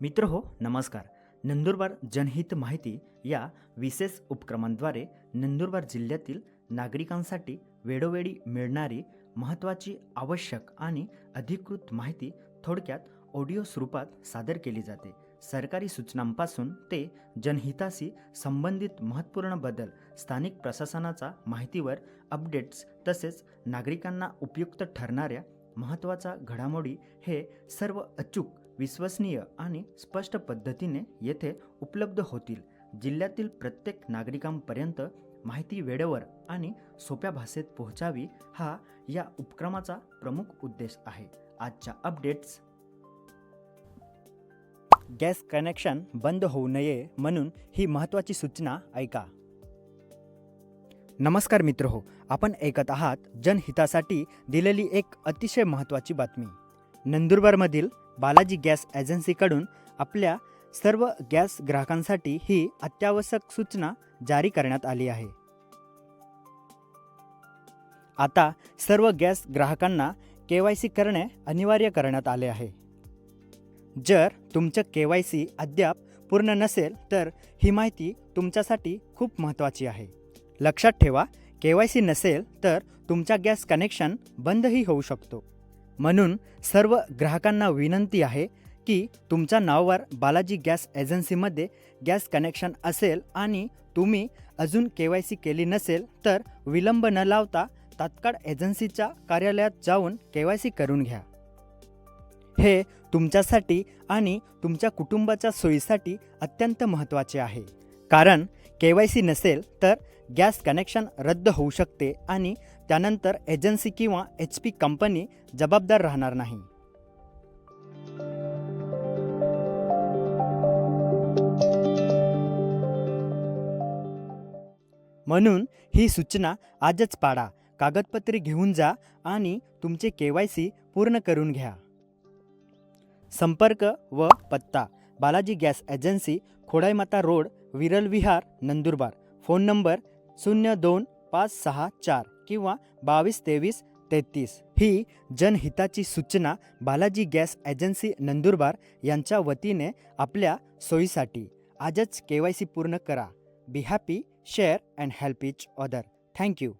मित्र हो नमस्कार. नंदुरबार जनहित माहिती या विशेष उपक्रमांद्वारे नंदुरबार जिल्ह्यातील नागरिकांसाठी वेळोवेळी मिळणारी महत्त्वाची आवश्यक आणि अधिकृत माहिती थोडक्यात ऑडिओ स्वरूपात सादर केली जाते. सरकारी सूचनांपासून ते जनहिताशी संबंधित महत्त्वपूर्ण बदल स्थानिक प्रशासनाचा माहितीवर अपडेट्स तसेच नागरिकांना उपयुक्त ठरणाऱ्या महत्त्वाच्या घडामोडी हे सर्व अचूक विश्वसनीय आणि स्पष्ट पद्धतीने येथे उपलब्ध होतील. जिल्ह्यातील प्रत्येक नागरिकांपर्यंत माहिती वेळेवर आणि सोप्या भाषेत पोहोचावी हा या उपक्रमाचा प्रमुख उद्देश आहे. आजच्या अपडेट्स. गॅस कनेक्शन बंद होऊ नये म्हणून ही महत्त्वाची सूचना ऐका. नमस्कार मित्र हो आपण ऐकत आहात जनहितासाठी दिलेली एक अतिशय महत्त्वाची बातमी. नंदुरबारमधील बालाजी गॅस एजन्सीकडून आपल्या सर्व गॅस ग्राहकांसाठी ही अत्यावश्यक सूचना जारी करण्यात आली आहे. आता सर्व गॅस ग्राहकांना के वाय सी करणे अनिवार्य करण्यात आले आहे. जर तुमचं के वाय सी अद्याप पूर्ण नसेल तर ही माहिती तुमच्यासाठी खूप महत्त्वाची आहे. लक्षात ठेवा के वाय सी नसेल तर तुमचा गॅस कनेक्शन बंदही होऊ शकतो. म्हणून सर्व ग्राहकांना विनंती आहे की तुमच्या नावावर बालाजी गॅस एजन्सीमध्ये गॅस कनेक्शन असेल आणि तुम्ही अजून के वाय सी केली नसेल तर विलंब न लावता तात्काळ एजन्सीच्या कार्यालयात जाऊन के वाय सी करून घ्या. हे तुमच्यासाठी आणि तुमच्या कुटुंबाच्या सोयीसाठी अत्यंत महत्त्वाचे आहे. कारण के वाय सी नसेल तर गॅस कनेक्शन रद्द होऊ शकते आणि त्यानंतर एजन्सी किंवा एच पी कंपनी जबाबदार राहणार नाही. म्हणून ही सूचना आजच पाडा कागदपत्रे घेऊन जा आणि तुमचे के वाय सी पूर्ण करून घ्या. संपर्क व पत्ता Balaji gas agency Khodaimata road Viral Vihar Nandurbar. Phone number शून्य दोन पाच सहा चार. किंवा बावीस तेवीस तेहतीस ही जनहिताची सूचना बालाजी गॅस एजन्सी नंदुरबार यांच्या वतीने आपल्या सोयीसाठी. आजच के वाय सी पूर्ण करा. Be happy share and help each other thank you